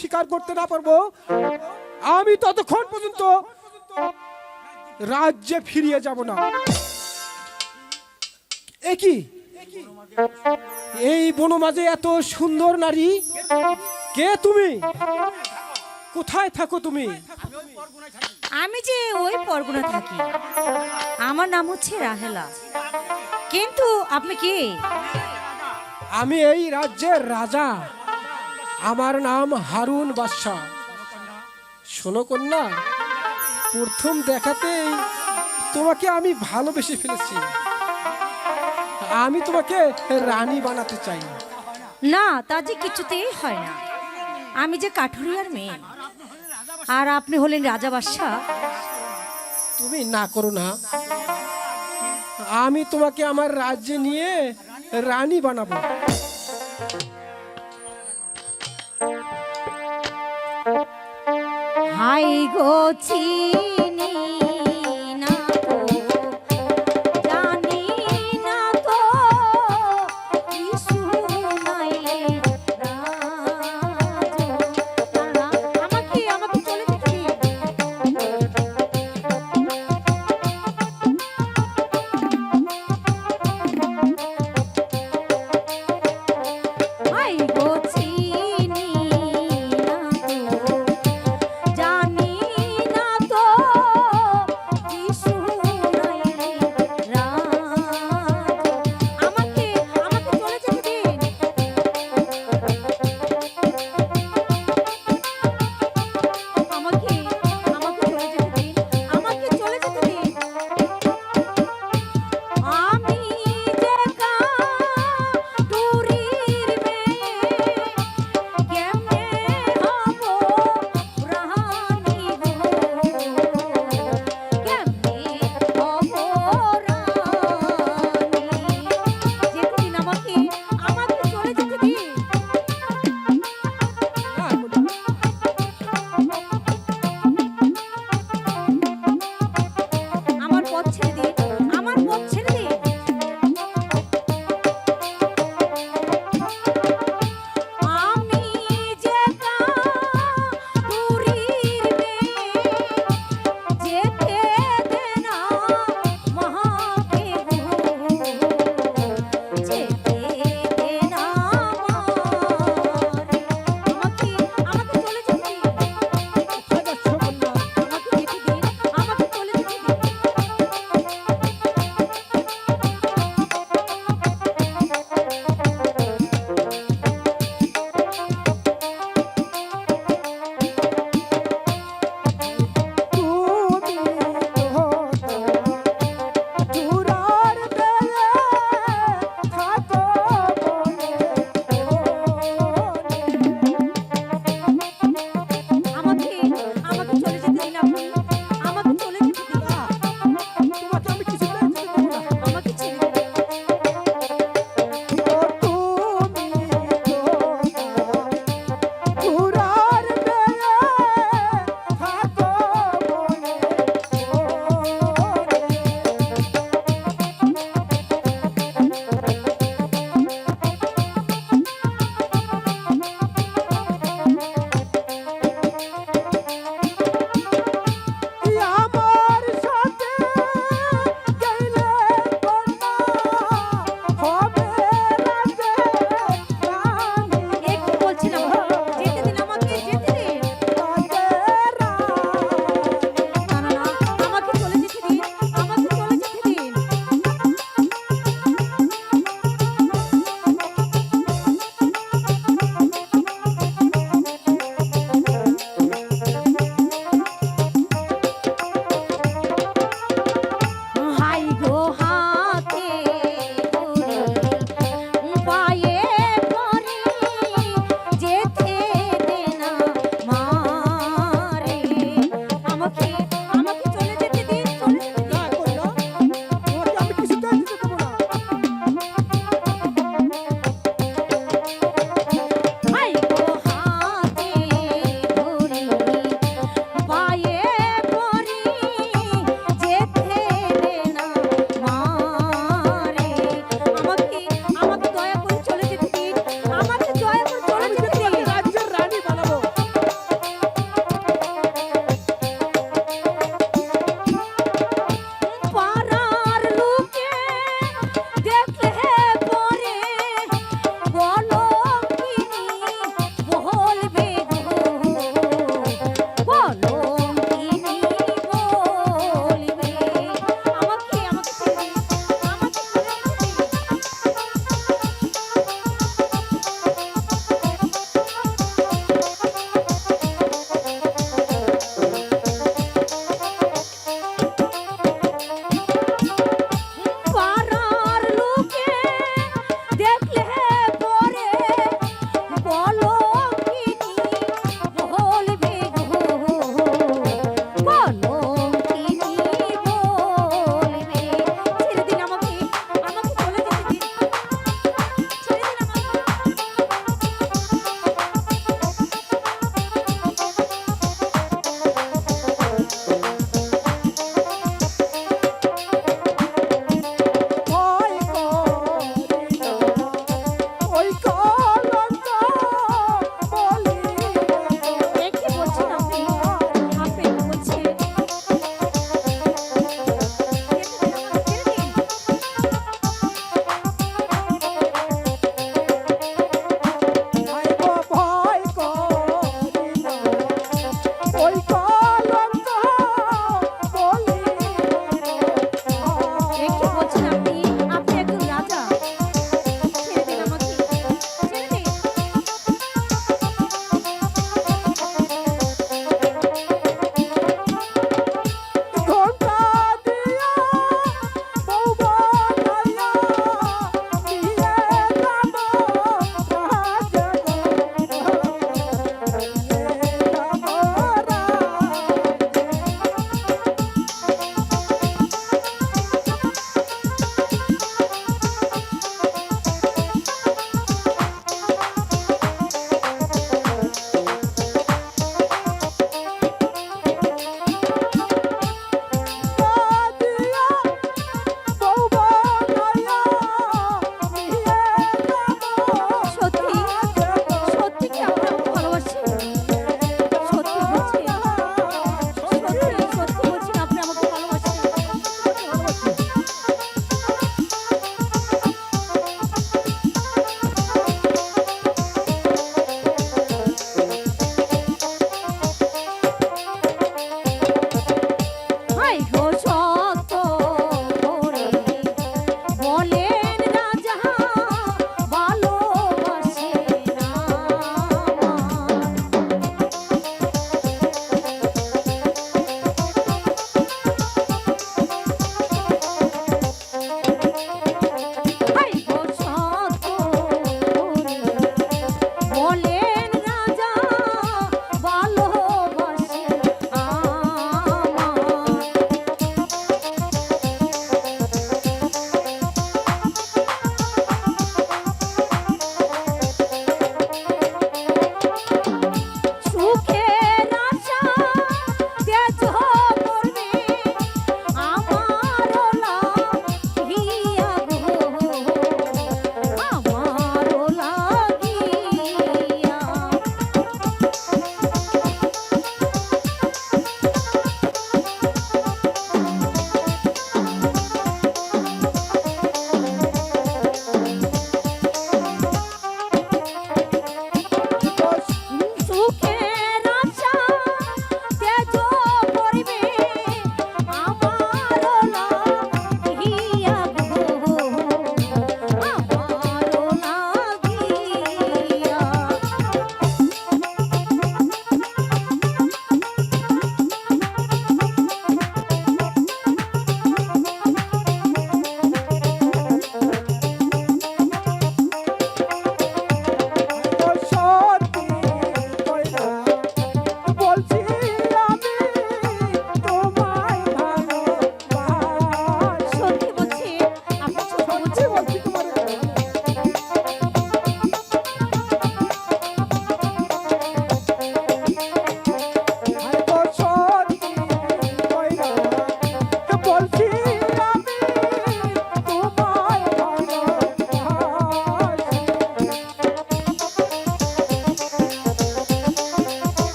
স্বীকার করতে না পারব আমি ততক্ষণ পর্যন্ত রাজ্যে ফিরিয়ে যাব না। একই এই বনমাঝে এত সুন্দর নারী কে তুমি? কোথায় থাকো তুমি? আমি যে ওই পরগনা থাকি। আমার নাম হচ্ছে রাহেলা। কিন্তু আপনি কে? আমি এই রাজ্যের রাজা। আমার নাম হারুন বাদশাহ। শোনো কন্যা প্রথম দেখাতেই তোমাকে আমি ভালোবেসে ফেলেছি। আমি তোমাকে রানী বানাতে চাই। না তা যে কিছুতেই হয় না। আমি যে কাঠুরিয়ার মেয়ে। আর আপনি হলেন রাজা বাদশাহ। তুমি না করো না। আমি তোমাকে আমার রাজ্যে নিয়ে রানী বানাবো। হাই গো চিনি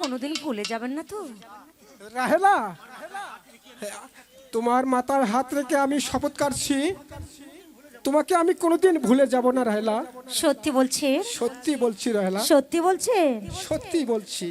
কোনোদিন ভুলে যাবেন না তো। রাহেলা তোমার মাথার হাত রেখে আমি শপথ কাটছি। তোমাকে আমি কোনোদিন ভুলে যাব না রাহেলা। সত্যি বলছি? সত্যি বলছি রাহেলা। সত্যি বলছে? সত্যি বলছি।